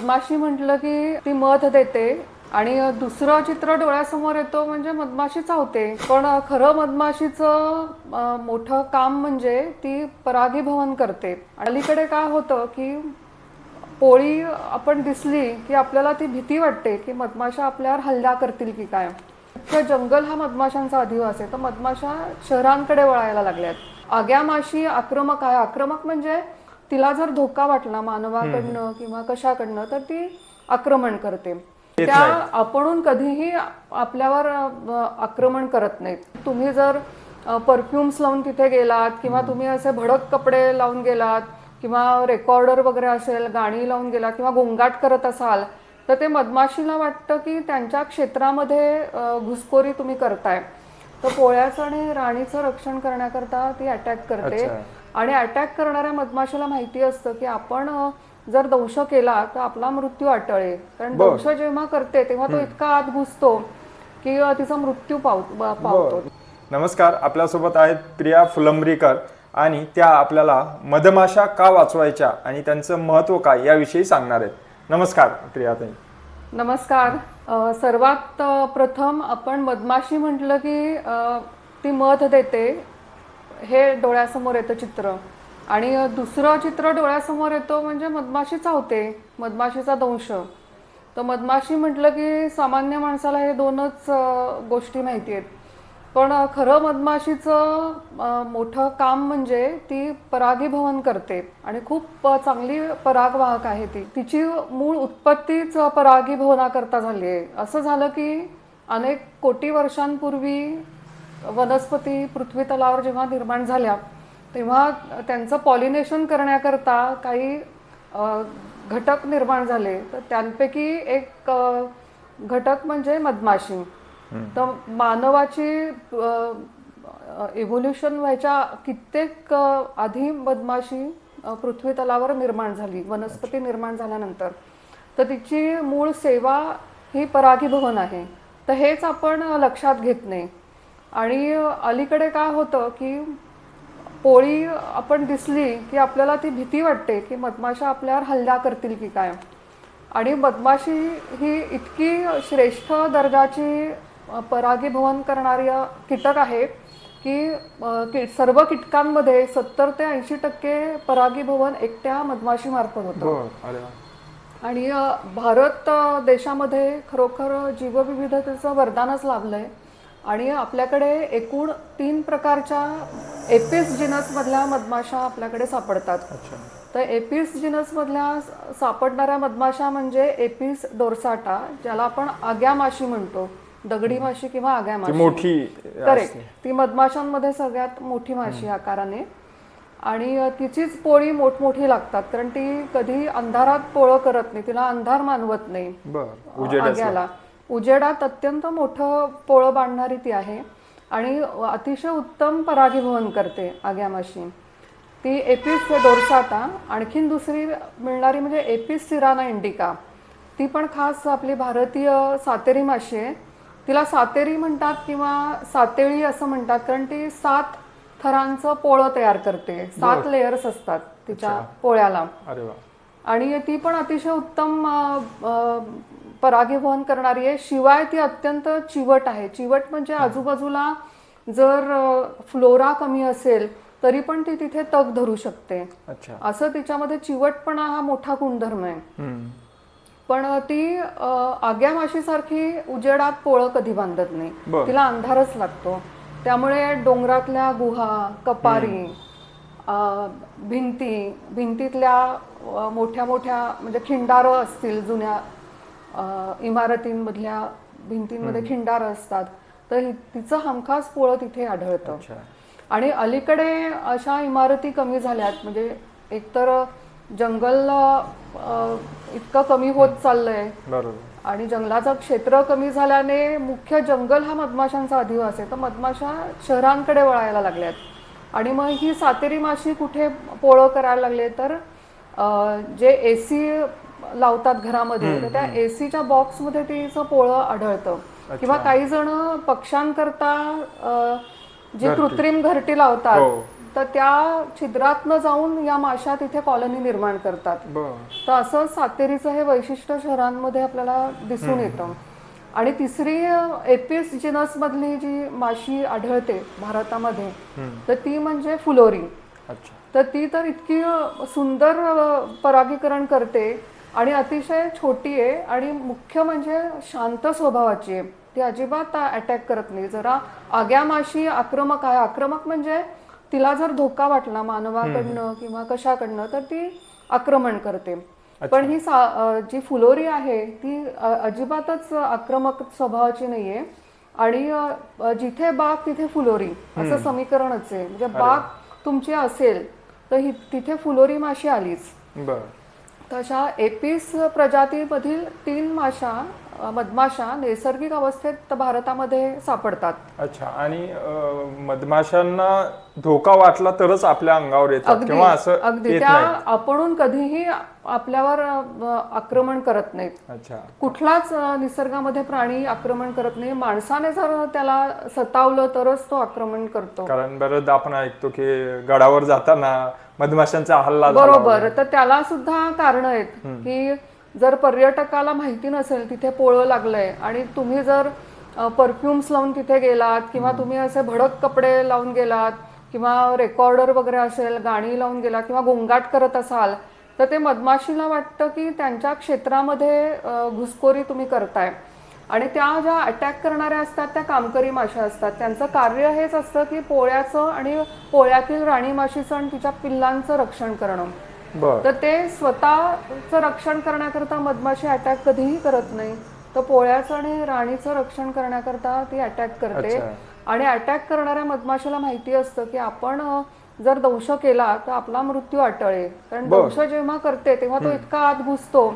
मधमाशी म्हटलं की ती मध देते आणि दुसरं चित्र डोळ्यासमोर येतो म्हणजे मधमाशी चावते. पण खरं मधमाशीचं मोठं काम म्हणजे ती परागीभवन करते. अलीकडे काय होतं की पोळी आपण दिसली की आपल्याला ती भीती वाटते की मधमाशा आपल्यावर हल्ला करतील की काय. मुख्य जंगल हा मधमाशांचा अधिवास आहे. तर मधमाशा शहरांकडे वळायला लागल्यात. आग्या माशी आक्रमक आहे. आक्रमक म्हणजे तिला जर धोका वाटला मानवाकडनं किंवा कशाकडनं तर ती आक्रमण करते. त्या आपणून कधीही आपल्यावर आक्रमण करत नाहीत. तुम्ही जर परफ्युम्स लावून तिथे गेलात किंवा तुम्ही असे भडक कपडे लावून गेलात किंवा रेकॉर्डर वगैरे असेल गाणी लावून गेलात किंवा गोंगाट करत असाल तर ते मधमाशीला वाटतं की त्यांच्या क्षेत्रामध्ये घुसखोरी तुम्ही करताय. तर पोळ्याचं आणि राणीचं रक्षण करण्याकरता ती अटॅक करते. आणि अटॅक करणाऱ्या मधमाशीला माहिती असतं की आपण जर दंश केला तर आपला मृत्यू अटळेल. कारण दंश जेव्हा करते तेव्हा तो इतका आत घुसतो की तिचा मृत्यू पावतो. नमस्कार. आपल्यासोबत आहेत प्रिया फुलंब्रीकर आणि त्या आपल्याला मधमाशा का वाचवायच्या आणि त्यांचं महत्त्व काय याविषयी सांगणार आहेत. नमस्कार प्रियाताई नमस्कार. सर्वात प्रथम आपण मधमाशी म्हटलं की ती मध देते हे डोळ्यासमोर येतं चित्र. आणि दुसरं चित्र डोळ्यासमोर येतो म्हणजे मधमाशी चावते मधमाशीचा दंश. तर मधमाशी म्हटलं की सामान्य माणसाला हे दोनच गोष्टी माहिती आहेत. पण खरं मधमाशीचं मोठं काम म्हणजे ती परागीभवन करते. आणि खूप चांगली परागवाहक आहे ती. तिची मूळ उत्पत्तीच परागीभवनाकरता झाली आहे. असं झालं की अनेक कोटी वर्षांपूर्वी वनस्पती पृथ्वी तलावर जेव्हा निर्माण झाल्या तेव्हा त्यांचं पॉलिनेशन करण्याकरता काही घटक निर्माण झाले. तर त्यांपैकी एक घटक म्हणजे मधमाशी. तर मानवाची इव्होल्युशन व्हायच्या कित्येक आधी मधमाशी पृथ्वी तलावर निर्माण झाली वनस्पती निर्माण झाल्यानंतर. तर तिची मूळ सेवा ही परागीभवन आहे. तर हेच आपण लक्षात घेत नाही. आणि अलीकडे काय होतं की पोळी आपण दिसली की आपल्याला ती भीती वाटते की मधमाशा आपल्यावर हल्ला करतील की काय. आणि मधमाशी ही इतकी श्रेष्ठ दर्जाची परागीभवन करणारी कीटक आहे की सर्व कीटकांमध्ये सत्तर ते ऐंशी टक्के परागीभवन एकट्या मधमाशीमार्फत होतं. आणि भारत देशामध्ये खरोखर जीवविविधतेचं वरदानच लाभलंय. आणि आपल्याकडे एकूण तीन प्रकारच्या एपिस जिनसमधल्या मधमाशा आपल्याकडे सापडतात. तर एपिस जिनसमधल्या सापडणाऱ्या मधमाशा म्हणजे एपिस डोरसाटा ज्याला आपण आग्या माशी म्हणतो. दगडी माशी किंवा आग्या माशी. मोठी करेक्ट ती मधमाशांमध्ये सगळ्यात मोठी माशी आकाराने. आणि तिचीच पोळी मोठमोठी लागतात कारण ती कधी अंधारात पोळं करत नाही तिला अंधार मानवत नाही आग्याला. उजेडात अत्यंत मोठं पोळं बांधणारी ती आहे आणि अतिशय उत्तम परागीभवन करते आग्या माशी. ती एपिस डोरसाटा आणखीन दुसरी मिळणारी म्हणजे एपिस सिराना इंडिका. ती पण खास आपली भारतीय सातेरी माशी आहे. तिला सातेरी म्हणतात किंवा सातेळी असं म्हणतात कारण ती सात थरांचं पोळं तयार करते. सात लेयर्स असतात तिच्या पोळ्याला. आणि ती पण अतिशय उत्तम परागीभवन करणारी आहे. शिवाय ती अत्यंत चिवट आहे. चिवट म्हणजे आजूबाजूला जर फ्लोरा कमी असेल तरी पण ती तिथे तग धरू शकते. असं तिच्यामध्ये चिवटपणा हा मोठा गुणधर्म आहे. पण ती आग्या माशीसारखी उजेडात पोळं कधी बांधत नाही. तिला अंधारच लागतो. त्यामुळे डोंगरातल्या गुहा कपारी भिंती भिंतीतल्या मोठ्या मोठ्या म्हणजे खिंडारं असतील जुन्या इमारतींमधल्या भिंतींमध्ये खिंडारं असतात तर तिचं हमखास पोळं तिथे आढळतं. आणि अलीकडे अशा इमारती कमी झाल्यात म्हणजे एकतर जंगल इतकं कमी होत चाललंय आणि जंगलाचं क्षेत्र कमी झाल्याने मुख्य जंगल हा मधमाशांचा अधिवास आहे. तर मधमाशा शहरांकडे वळायला लागल्यात. आणि मग ही सातेरी माशी कुठे पोळं करायला लागले तर जे एसी लावतात घरामध्ये तर त्या एसीच्या बॉक्समध्ये तिचं पोळं आढळतं. किंवा काही जण पक्ष्यांकरता जी कृत्रिम घरटी लावतात हो. तर त्या छिद्रातनं जाऊन या माशा तिथे कॉलनी निर्माण करतात. तर असं सातेरीचं हे वैशिष्ट्य शहरांमध्ये आपल्याला दिसून येतं. आणि तिसरी एपिस जिनस मधली जी माशी आढळते भारतामध्ये तर ती म्हणजे फुलोरी. तर ती तर इतकी सुंदर परागीकरण करते आणि अतिशय छोटी आहे आणि मुख्य म्हणजे शांत स्वभावाची आहे. ती अजिबात अटॅक करत नाही. जरा आग्या माशी आक्रमक आहे. आक्रमक म्हणजे तिला जर धोका वाटला मानवाकडनं किंवा कशाकडनं तर ती आक्रमण करते. पण ही जी फुलोरी आहे ती अजिबातच आक्रमक स्वभावाची नाहीये. आणि जिथे बाग तिथे फुलोरी. असं समीकरणच आहे. म्हणजे बाग तुमची असेल तर तिथे फुलोरी माशी आलीच. तशा एपिस प्रजातीमधील तीन माशा मधमाशा नैसर्गिक अवस्थेत भारतामध्ये सापडतात. अच्छा आणि मधमाशांना धोका वाटला तरच आपल्या अंगावर येतात अगदी किंवा असं अगदी. त्या नाही? आपणून कधीही आपल्यावर आक्रमण करत नाहीत. अच्छा. कुठलाच निसर्गामध्ये प्राणी आक्रमण करत नाही. माणसाने जर त्याला सतावलं तरच तो आक्रमण करतो. कारण बरंच आपण ऐकतो की गडावर जाताना मधमाशांचा हल्ला बरोबर. तर त्याला सुद्धा कारण आहेत की जर पर्यटकाला माहिती नसेल तिथे पोळं लागलंय आणि तुम्ही जर परफ्युम्स लावून तिथे गेलात किंवा तुम्ही असे भडक कपडे लावून गेलात किंवा रेकॉर्डर वगैरे असेल गाणी लावून गेलात किंवा गोंगाट करत असाल तर ते मधमाशीला वाटतं की त्यांच्या क्षेत्रामध्ये घुसखोरी तुम्ही करताय. आणि त्या ज्या अटॅक करणाऱ्या असतात त्या कामकरी माशा असतात. त्यांचं कार्य हेच असतं की पोळ्याचं आणि पोळ्यातील राणी माशीचं आणि तिच्या पिल्लांचं रक्षण करणं. तर ते स्वतःचं रक्षण करण्याकरता मधमाशी अटॅक कधीही करत नाही. तर पोळ्याचं आणि राणीचं रक्षण करण्याकरता ती अटॅक करते. आणि अटॅक करणाऱ्या मधमाशीला माहिती असतं की आपण जर दंश केला तर आपला मृत्यू अटळे कारण दंश जेव्हा करते तेव्हा तो इतका आत घुसतो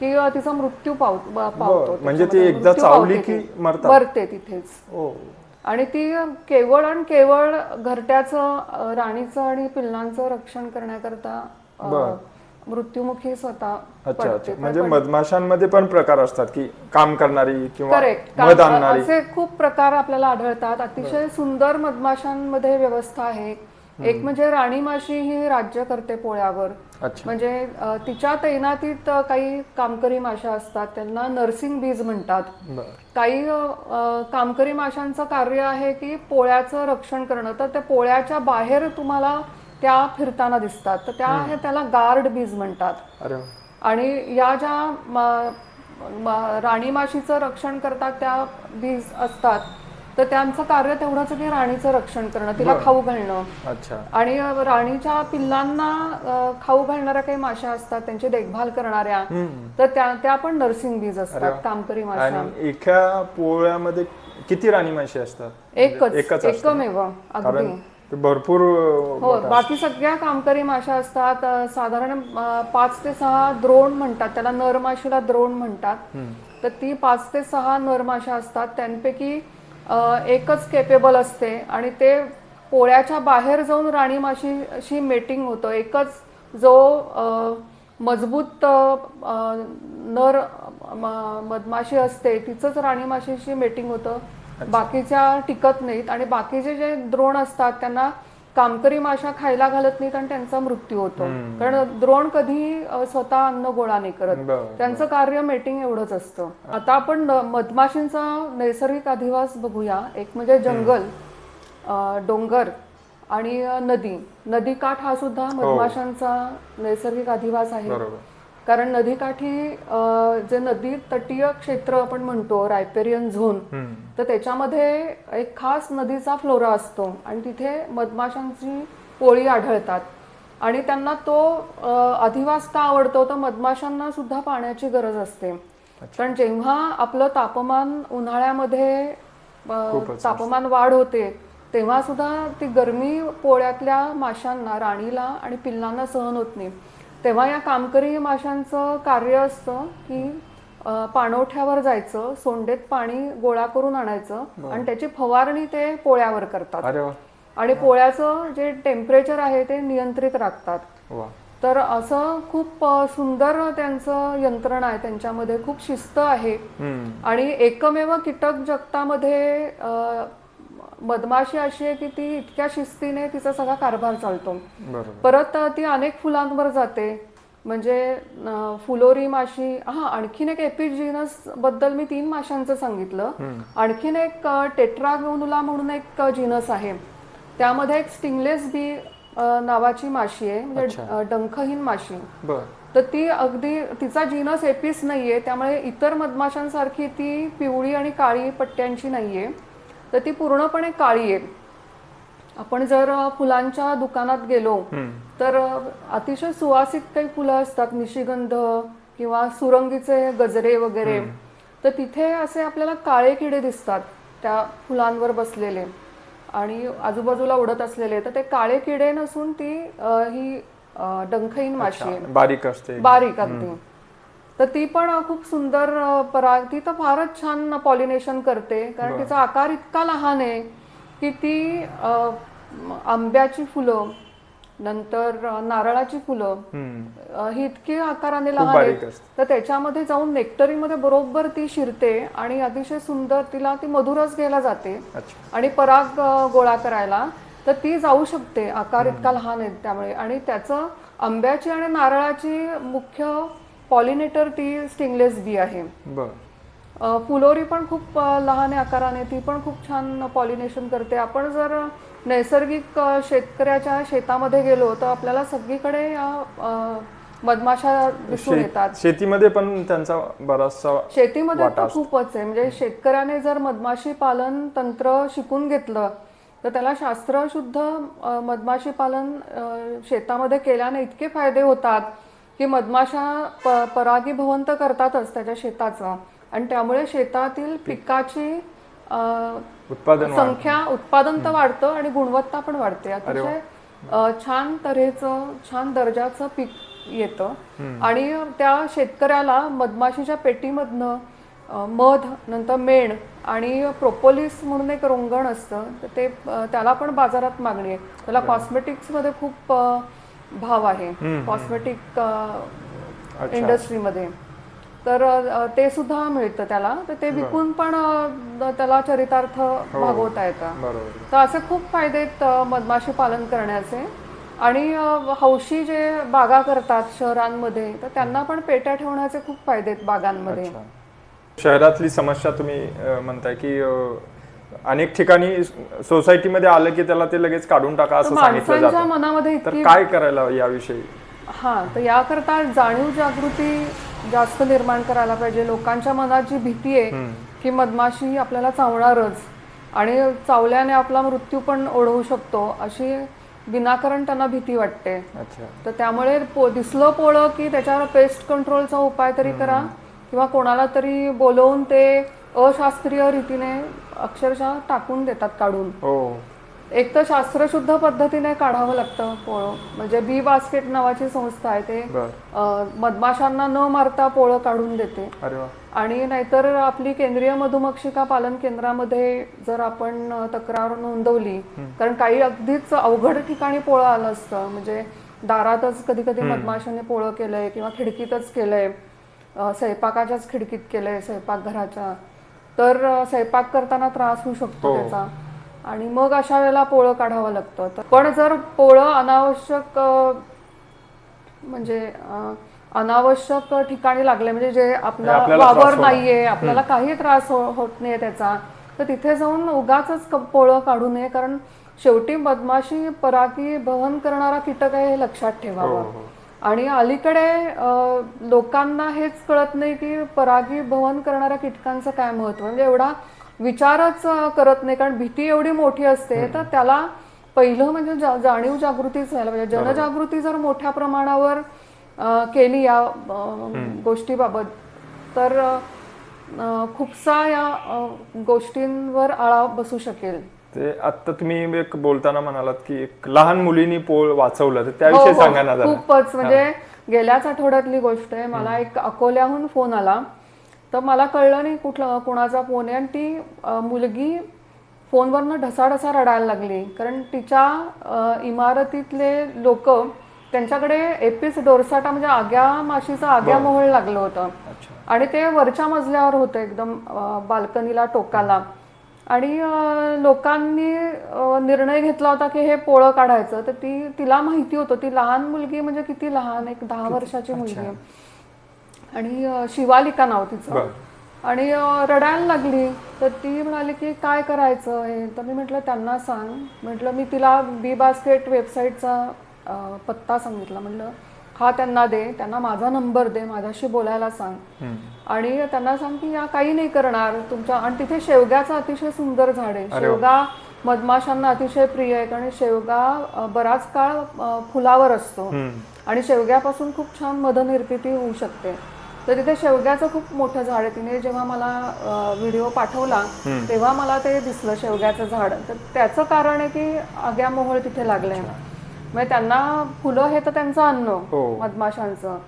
की तिचा मृत्यू पाव पावतो. म्हणजे ती. एकदा चावली की? मरते तिथेच. आणि ती केवळ आणि केवळ घरट्याचं राणीचं आणि पिल्लांचं रक्षण करण्याकरता मृत्युमुखी स्वतः अच्छा म्हणजे मधमाशांमध्ये पण प्रकार असतात की काम करणारी किंवा करेक्ट मध आणणारी. असे खूप प्रकार आपल्याला आढळतात. अतिशय सुंदर मधमाशांमध्ये व्यवस्था आहे. एक म्हणजे राणी माशी ही राज्य करते पोळ्यावर म्हणजे तिच्या तैनातीत काही कामकरी माशा असतात त्यांना नर्सिंग बीज म्हणतात. काही कामकरी माशांचं कार्य आहे की पोळ्याचं रक्षण करणं. तर त्या पोळ्याच्या बाहेर तुम्हाला त्या फिरताना दिसतात. तर त्या हे त्याला गार्ड बीज म्हणतात. आणि या ज्या राणी माशीचं रक्षण करतात त्या बीज असतात. तर त्यांचं कार्य तेवढंच की राणीचं रक्षण करणं तिला खाऊ घालणं. अच्छा. आणि राणीच्या पिल्लांना खाऊ घालणाऱ्या काही माशा असतात त्यांची देखभाल करणाऱ्या. तर त्या त्या पण नर्सिंग बीज असतात कामकरी माशा एका पोळ्यामध्ये किती राणी माशी असतात? एकच एकच असते. एकमेव अगदी. भरपूर हो बाकी सगळ्या कामकरी माशा असतात साधारण पाच ते सहा द्रोण म्हणतात त्याला नर माशीला द्रोण म्हणतात. तर ती पाच ते सहा नर माशा असतात त्यांपैकी एकच केपेबल असते आणि ते पोळ्याच्या बाहेर जाऊन राणी माशीशी मेटिंग होतं. एकच जो मजबूत नर म- मधमाशी असते तिचंच राणी माशीशी मेटिंग होतं. बाकीच्या टिकत नाहीत आणि बाकीचे जे द्रोण असतात त्यांना कामकरी माशा खायला घालत नाहीत आणि त्यांचा मृत्यू होतो. कारण द्रोण कधी स्वतः अन्न गोळा नाही करत. त्यांचं कार्य मेटिंग एवढंच असतं. आता आपण मधमाशींचा नैसर्गिक अधिवास बघूया. एक म्हणजे जंगल डोंगर आणि अ, नदी. नदीकाठ हा सुद्धा मधमाशांचा नैसर्गिक अधिवास आहे. कारण नदीकाठी जे नदी तटीय क्षेत्र आपण म्हणतो रायपेरियन झोन. तर त्याच्यामध्ये एक खास नदीचा फ्लोरा असतो आणि तिथे मधमाशांची पोळी आढळतात. आणि त्यांना तो अधिवास का आवडतो तर मधमाशांना सुद्धा पाण्याची गरज असते. कारण जेव्हा आपलं तापमान उन्हाळ्यामध्ये तापमान वाढ होते तेव्हा सुद्धा ती गरमी पोळ्यातल्या माशांना राणीला आणि पिल्लांना सहन होत नाही. तेव्हा या कामकरी माशांचं कार्य असतं की पाणवठ्यावर जायचं सोंडेत पाणी गोळा करून आणायचं आणि त्याची फवारणी ते पोळ्यावर करतात. आणि पोळ्याचं जे टेम्परेचर आहे ते नियंत्रित राखतात. तर असं खूप सुंदर त्यांचं यंत्रणा आहे त्यांच्यामध्ये खूप शिस्त आहे. आणि एकमेव कीटक जगतामध्ये मधमाशी अशी आहे की ती इतक्या शिस्तीने तिचा सगळा कारभार चालतो. परत ती अनेक फुलांवर जाते. म्हणजे फुलोरी माशी हा आणखीन एक एपिजिनसबद्दल मी तीन माशांचं सांगितलं. आणखीन एक टेट्रागोनुला म्हणून एक जिनस आहे. त्यामध्ये एक स्टिंगलेस बी नावाची माशी आहे. म्हणजे डंखहीन माशी. तर ती अगदी तिचा जिनस एपिस नाहीये. त्यामुळे इतर मधमाशांसारखी ती पिवळी आणि काळी पट्ट्यांची नाहीये. तर ती पूर्णपणे काळी आहे. आपण जर फुलांच्या दुकानात गेलो तर अतिशय सुवासिक काही फुलं असतात निशिगंध किंवा सुरंगीचे गजरे वगैरे. तर तिथे असे आपल्याला काळे किडे दिसतात त्या फुलांवर बसलेले. आणि आजूबाजूला उडत असलेले. तर ते काळे किडे नसून ती ही डंखईन माशी आहे. बारीक असते. बारीक अगदी. तर ती पण खूप सुंदर पराग ती तर फारच छान पॉलिनेशन करते. कारण तिचा आकार इतका लहान आहे की ती आंब्याची फुलं नंतर नारळाची फुलं ही इतकी आकाराने लहान आहेत. तर त्याच्यामध्ये जाऊन नेक्टरीमध्ये बरोबर ती शिरते आणि अतिशय सुंदर तिला ती मधुरच घ्यायला जाते. आणि पराग गोळा करायला तर ती जाऊ शकते. आकार इतका लहान आहे त्यामुळे. आणि त्याचं आंब्याची आणि नारळाची मुख्य पॉलिनेटर ती स्टिंगलेस बी आहे. फुलोरी पण खूप लहान आहे आकाराने ती पण खूप छान पॉलिनेशन करते. आपण जर नैसर्गिक शेतकऱ्याच्या शेतामध्ये गेलो तर आपल्याला सगळीकडे या मधमाशा दिसून येतात. शेतीमध्ये पण त्यांचा बराचसा शेतीमध्ये तर खूपच आहे. म्हणजे शेतकऱ्याने जर मधमाशी पालन तंत्र शिकून घेतलं तर त्याला शास्त्रशुद्ध मधमाशी पालन शेतामध्ये केल्याने इतके फायदे होतात. की मधमाशा प परागीभवंत करतातच त्याच्या शेताचं. आणि त्यामुळे शेतातील पिकाची उत्पादन संख्या उत्पादन तर वाढतं आणि गुणवत्ता पण वाढते. अतिशय छान तऱ्हेचं छान दर्जाचं पीक येतं. आणि त्या शेतकऱ्याला मधमाशीच्या पेटीमधनं मध नंतर मेण आणि प्रोपोलिस म्हणून एक रोंगण असतं. तर ते त्याला पण बाजारात मागणी आहे. त्याला कॉस्मेटिक्समध्ये खूप भाव आहे. कॉस्मेटिक इंडस्ट्रीमध्ये तर ते सुद्धा मिळतं त्याला. तर ते विकून पण त्याला चरितार्थ भागवता येतं. तर असे खूप फायदे आहेत मधमाशी पालन करण्याचे. आणि हौशी जे बागा करतात शहरांमध्ये तर त्यांना पण पेट्या ठेवण्याचे खूप फायदे आहेत बागांमध्ये. शहरातली समस्या तुम्ही म्हणताय की अनेक ठिकाणी सोसायटीमध्ये आलं की त्याला ते लगेच काढून टाका असं सांगितलं जातं. मनामध्ये तर काय करायला याविषयी? हा तर याकरता जाणीव जागृती जास्त निर्माण करायला पाहिजे. लोकांच्या मनात जी भीती आहे की मधमाशी आपल्याला चावणारच आणि चावल्याने आपला मृत्यू पण ओढवू शकतो अशी विनाकारण त्यांना भीती वाटते. अच्छा. तर त्यामुळे पो दिसलं पोळं की त्याच्यावर पेस्ट कंट्रोलचा उपाय तरी करा किंवा कोणाला तरी बोलवून ते अशास्त्रीय रीतीने अक्षरशः टाकून देतात काढून. हो. एक तर शास्त्रशुद्ध पद्धतीने काढावं लागतं पोळं. म्हणजे बी बास्केट नावाची संस्था आहे ते. मधमाशांना न मारता पोळं काढून देते. आणि नाहीतर आपली केंद्रीय मधुमक्षिका पालन केंद्रामध्ये जर आपण तक्रार नोंदवली कारण काही अगदीच अवघड ठिकाणी पोळं आलं असतं. म्हणजे दारातच कधी कधी मधमाशाने पोळं केलंय किंवा खिडकीतच केलंय. स्वयंपाकाच्याच खिडकीत केलंय स्वयंपाकघराच्या. तर स्वयंपाक करताना त्रास होऊ शकतो हो. त्याचा. आणि मग अशा वेळेला पोळं काढावं लागतं. पण जर पोळं अनावश्यक म्हणजे अनावश्यक ठिकाणी लागले म्हणजे जे आपला वावर. नाहीये आपल्याला काही त्रास हो- होत नाहीये त्याचा तर तिथे जाऊन उगाच पोळं काढू नये. कारण शेवटी मधमाशी परागी बहन करणारा कीटक आहे हे लक्षात ठेवावं. हो. आणि अलीकडे लोकांना हेच कळत नाही की परागी भवन करणाऱ्या कीटकांचं काय महत्त्व म्हणजे एवढा विचारच करत नाही. कारण भीती एवढी मोठी असते तर त्याला पहिलं म्हणजे जा- जाणीव जागृतीच व्हायला पाहिजे. जनजागृती जर मोठ्या प्रमाणावर केली या गोष्टीबाबत तर खूपसा या गोष्टींवर आळा बसू शकेल. ते आता तुम्ही एक बोलताना म्हणालात की एक लहान मुलीनी पोळ वाचवलं तर हो, त्याविषयी हो. सांगा ना जरा. खूपच. म्हणजे गेल्याच आठवड्यातली गोष्ट आहे. मला एक अकोल्याहून फोन आला. तर मला कळलं नाही कुठला कोणाचा फोन आहे. आणि ती अ, मुलगी फोनवरनं ढसाढसा रडायला लागली. कारण तिच्या अ, इमारतीतले लोक त्यांच्याकडे एपिस डोरसाटा म्हणजे आग्या माशीचं आग्या मोहळ लागलं होतं. अच्छा. आणि ते वरच्या मजल्यावर होतं एकदम बाल्कनीला टोकाला. आणि लोकांनी निर्णय घेतला होता की हे पोळं काढायचं. तर ती तिला माहिती होतं. ती लहान मुलगी म्हणजे किती लहान? एक दहा वर्षाची मुलगी आणि अं, शिवालिका नाव तिचं. आणि रडायला लागली. तर ती म्हणाली की काय करायचं हे? तर मी म्हटलं त्यांना सांग. म्हटलं मी तिला बी बास्केट वेबसाईटचा पत्ता सांगितला. म्हटलं हा त्यांना दे त्यांना माझा नंबर दे माझ्याशी बोलायला सांग. आणि त्यांना सांग की या काही नाही करणार तुमच्या आणि तिथे शेवग्याचं अतिशय सुंदर झाड आहे. शेवगा मधमाशांना अतिशय प्रिय आहे कारण शेवगा बराच काळ फुलावर असतो. आणि शेवग्यापासून खूप छान मधनिर्मिती होऊ शकते. तर तिथे शेवग्याचं खूप मोठं झाड आहे. तिने जेव्हा मला व्हिडिओ पाठवला तेव्हा मला ते दिसलं शेवग्याचं झाड. तर त्याचं कारण आहे की आग्या मोहळ तिथे लागलंय. म्हणजे त्यांना फुलं हे तर त्यांचं अन्न हो. मधमाशांचं.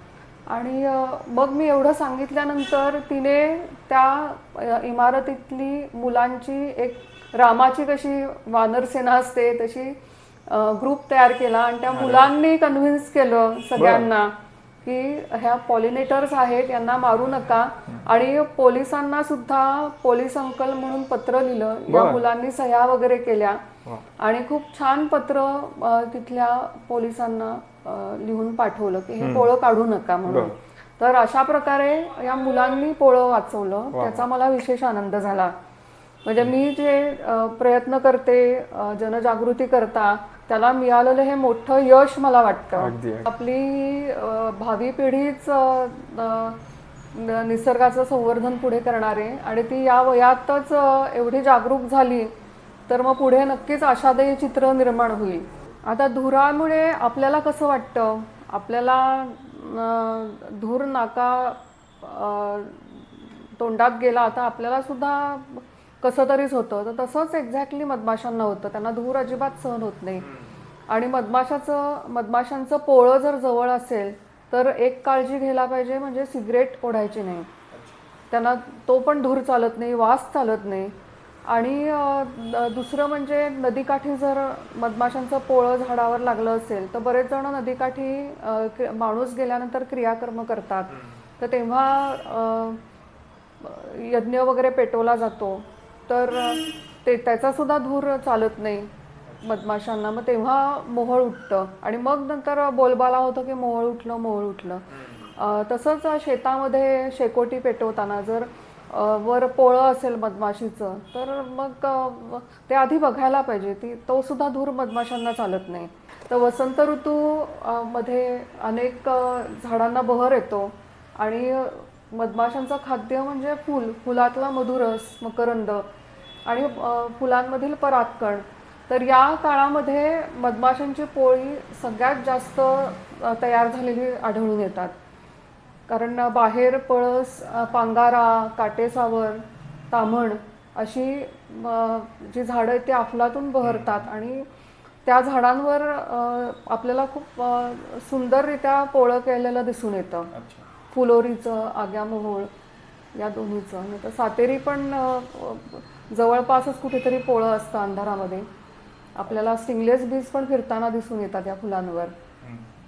आणि मग मी एवढं सांगितल्यानंतर तिने त्या इमारतीतली मुलांची एक रामाची कशी वानरसेना असते तशी ग्रुप तयार केला आणि त्या मुलांनी कन्व्हिन्स केलं सगळ्यांना की ह्या पॉलिनेटर्स आहेत यांना मारू नका. आणि पोलिसांना सुद्धा पोलीस अंकल म्हणून पत्र लिहिलं. या मुलांनी सह्या वगैरे केल्या. आणि खूप छान पत्र तिथल्या पोलिसांना लिहून पाठवलं की हे पोळं काढू नका म्हणून. तर अशा प्रकारे या मुलांनी पोळं वाचवलं. त्याचा मला विशेष आनंद झाला. म्हणजे मी जे प्रयत्न करते जनजागृती करता त्याला मिळालेलं हे मोठं यश मला वाटतं. आपली भावी पिढीच निसर्गाचं संवर्धन पुढे करणार आणि ती या वयातच एवढी जागरूक झाली तर मग पुढे नक्कीच आशादायी चित्र निर्माण होईल. आता धुरामुळे आपल्याला कसं वाटतं? आपल्याला धूर नाका तोंडात गेला आता आपल्याला सुद्धा कसं तरीच होतं. तर तसंच एक्झॅक्टली मधमाशांना होतं. त्यांना धूर अजिबात सहन होत नाही. आणि मधमाशाचं मधमाशांचं पोळं जर जवळ असेल तर एक काळजी घ्यायला पाहिजे म्हणजे सिगरेट ओढायची नाही. त्यांना तो पण धूर चालत नाही वास चालत नाही. आणि दुसरं म्हणजे नदीकाठी जर मधमाशांचं पोळं झाडावर लागलं असेल तर बरेच जण नदीकाठी माणूस गेल्यानंतर क्रियाकर्म करतात. तर तेव्हा यज्ञ वगैरे पेटवला जातो. तर ते त्याचा सुद्धा धूर चालत नाही मधमाशांना. मग तेव्हा मोहळ उठतं. आणि मग नंतर बोलबाला होतं की मोहळ उठलं मोहळ उठलं. तसंच शेतामध्ये शेकोटी पेटवताना जर वर पोळं असेल मधमाशीचं तर मग ते आधी बघायला पाहिजे. ती तो सुद्धा धूर मधमाशांना चालत नाही. तर वसंत ऋतू मध्ये अनेक झाडांना बहर येतो आणि मधमाशांचं खाद्य म्हणजे फूल. फुलातला मधुरस मकरंद आणि फुलांमधील परागकण तर या काळामध्ये मधमाशांची पोळी सगळ्यात जास्त तयार झालेली आढळून येतात. कारण बाहेर पळस पांगारा काटेसावर ताम्हण अशी जी झाडं आहेत ती अफलातून बहरतात. आणि त्या झाडांवर आपल्याला खूप सुंदररित्या पोळं केलेलं दिसून येतं. फुलोरीचं आग्या मोहोळ या दोन्हीचं. नाही तर सातेरी पण जवळपासच कुठेतरी पोळं असतं अंधारामध्ये. आपल्याला स्टिंगलेस बीज पण फिरताना दिसून येतात या फुलांवर.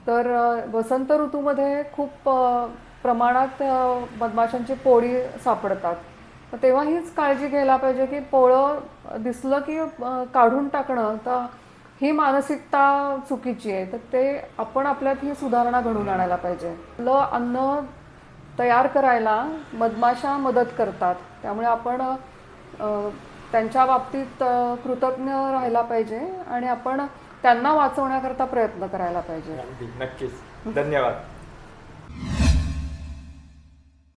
तर वसंत ऋतूमध्ये खूप प्रमाणात मधमाशांची पोळी सापडतात. तर तेव्हा हीच काळजी घ्यायला पाहिजे की पोळं दिसलं की काढून टाकणं तर ही मानसिकता चुकीची आहे. तर ते आपण आपल्यात ही सुधारणा घडवून आणायला पाहिजे. आपलं अन्न तयार करायला मधमाशा मदत करतात. त्यामुळे आपण त्यांच्या बाबतीत कृतज्ञ राहायला पाहिजे आणि आपण त्यांना वाचवण्याकरता प्रयत्न करायला पाहिजे. नक्कीच. धन्यवाद.